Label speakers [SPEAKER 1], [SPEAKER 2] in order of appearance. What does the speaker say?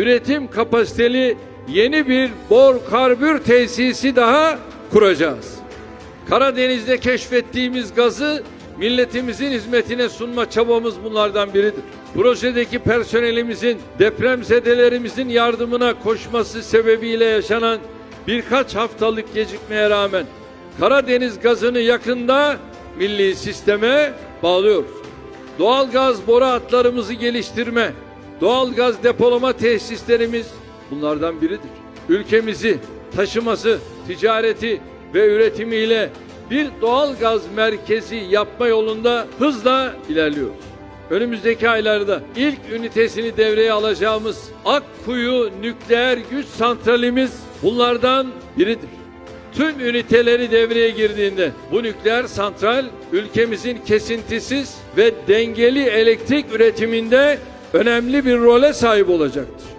[SPEAKER 1] üretim kapasiteli yeni bir bor karbür tesisi daha kuracağız. Karadeniz'de keşfettiğimiz gazı milletimizin hizmetine sunma çabamız bunlardan biridir. Projedeki personelimizin depremzedelerimizin yardımına koşması sebebiyle yaşanan birkaç haftalık gecikmeye rağmen Karadeniz gazını yakında milli sisteme bağlıyoruz. Doğal gaz boru hatlarımızı geliştirme, doğal gaz depolama tesislerimiz bunlardan biridir. Ülkemizi taşıması, ticareti ve üretimiyle bir doğal gaz merkezi yapma yolunda hızla ilerliyoruz. Önümüzdeki aylarda ilk ünitesini devreye alacağımız Akkuyu nükleer güç santralimiz bunlardan biridir. Tüm üniteleri devreye girdiğinde bu nükleer santral ülkemizin kesintisiz ve dengeli elektrik üretiminde önemli bir role sahip olacaktır.